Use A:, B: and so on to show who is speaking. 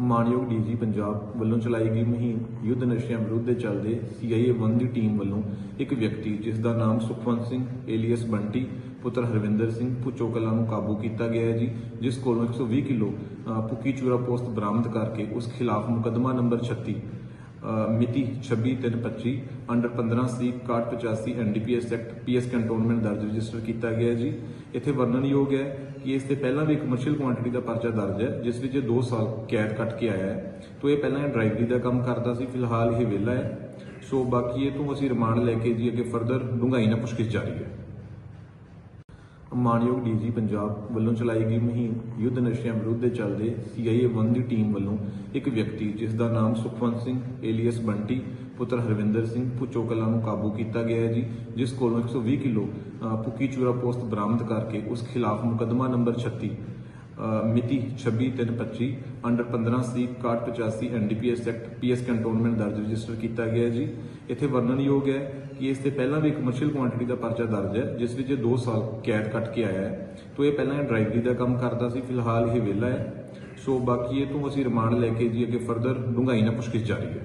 A: ਮਾਨਯੋਗ ਡੀਜੀ ਪੰਜਾਬ ਵੱਲੋਂ ਚਲਾਈ ਗਈ ਮੁਹਿੰਮ ਯੁੱਧ ਨਸ਼ਿਆਂ ਵਿਰੁੱਧ ਦੇ ਚੱਲਦੇ ਸੀਆਈਏ 1 ਦੀ ਟੀਮ ਵੱਲੋਂ ਇੱਕ ਵਿਅਕਤੀ ਜਿਸ ਦਾ ਨਾਮ ਸੁਖਵੰਤ ਸਿੰਘ ਏਲੀਅਸ ਬੰਟੀ ਪੁੱਤਰ ਹਰਵਿੰਦਰ ਸਿੰਘ ਪੁੱਚੋ ਕਲਾਂ ਨੂੰ ਕਾਬੂ ਕੀਤਾ ਗਿਆ ਹੈ ਜੀ ਜਿਸ ਕੋਲੋਂ 120 ਕਿਲੋ ਅ, ਪੁੱਕੀ ਚੂਰਾ ਪੋਸਤ ਬਰਾਮਦ ਕਰਕੇ ਉਸ ਖਿਲਾਫ ਮੁਕੱਦਮਾ ਨੰਬਰ 36 ਮਿਤੀ 26/3/25 under 15 C 6185 NDPS act PS cantonment ਦਰਜ ਰਜਿਸਟਰ ਕੀਤਾ ਗਿਆ ਜੀ। ਇੱਥੇ ਵਰਣਨਯੋਗ ਹੈ ਕਿ ਇਸ ਤੇ ਪਹਿਲਾਂ ਵੀ ਕਮਰਸ਼ੀਅਲ ਕੁਆਂਟੀਟੀ ਦਾ ਪਰਚਾ ਦਰਜ ਹੈ, ਜਿਸ ਵਿੱਚ ਇਹ 2 ਸਾਲ ਕੈਦ ਕੱਟ ਕੇ ਆਇਆ ਹੈ। ਤੋਂ ਇਹ ਪਹਿਲਾਂ ਡਰਾਈਵਰੀ ਦਾ ਕੰਮ ਕਰਦਾ ਸੀ, ਫਿਲਹਾਲ ਇਹ ਵਿਹਲਾ ਹੈ। ਸੋ ਬਾਕੀ ਇਹ ਤੋਂ ਅਸੀਂ ਰਿਮਾਂਡ ਲੈ ਕੇ ਜੀ ਅੱਗੇ ਫਰਦਰ ਡੂੰਘਾਈ ਨਾਲ ਪੁੱਛਗਿੱਛ ਜਾਰੀ ਹੈ। ਮਾਨਯੋਗ ਡੀਜੀ ਪੰਜਾਬ ਵੱਲੋਂ ਚਲਾਈ ਗਈ ਮੁਹਿੰਮ ਯੁੱਧ ਨਸ਼ਿਆਂ ਵਿਰੁੱਧ ਦੇ ਚੱਲਦੇ ਸੀਆਈਏ 1 ਦੀ ਟੀਮ ਵੱਲੋਂ ਇੱਕ ਵਿਅਕਤੀ ਜਿਸ ਦਾ ਨਾਮ ਸੁਖਵੰਤ ਸਿੰਘ ਏਲੀਅਸ ਬੰਟੀ ਪੁੱਤਰ ਹਰਵਿੰਦਰ ਸਿੰਘ ਪੁੱਚੋ ਕਲਾਂ ਨੂੰ ਕਾਬੂ ਕੀਤਾ ਗਿਆ ਹੈ ਜੀ ਜਿਸ ਕੋਲੋਂ 120 ਕਿਲੋ ਅ, ਪੁੱਕੀ ਚੂਰਾ ਪੋਸਟ ਬਰਾਮਦ ਕਰਕੇ ਉਸ ਖਿਲਾਫ ਮੁਕੱਦਮਾ ਨੰਬਰ 36 ਮਿਤੀ 26/3/25 under 15 C 6185 NDPS act PS cantonment ਦਰਜ ਰਜਿਸਟਰ ਕੀਤਾ ਗਿਆ ਹੈ ਜੀ। ਇੱਥੇ ਵਰਣਨਯੋਗ ਹੈ ਕਿ ਇਸ ਤੇ ਪਹਿਲਾਂ ਵੀ ਇੱਕ ਕਮਰਸ਼ੀਅਲ ਕੁਆਂਟੀਟੀ ਦਾ ਪਰਚਾ ਦਰਜ ਹੈ, ਜਿਸ ਵਿੱਚ ਇਹ 2 ਸਾਲ ਕੈਦ ਕੱਟ ਕੇ ਆਇਆ ਹੈ। ਤੋਂ ਇਹ ਪਹਿਲਾਂ ਇਹ ਡਰਾਈਵਰੀ ਦਾ ਕੰਮ ਕਰਦਾ ਸੀ, ਫਿਲਹਾਲ ਇਹ ਵਿਹਲਾ ਹੈ। ਸੋ ਬਾਕੀ ਇਹ ਤੋਂ ਅਸੀਂ ਰਿਮਾਂਡ ਲੈ ਕੇ ਜੀ ਅੱਗੇ ਫਰਦਰ ਡੂੰਘਾਈ ਨਾਲ ਪੁੱਛਗਿੱਛ ਜਾਰੀ ਹੈ।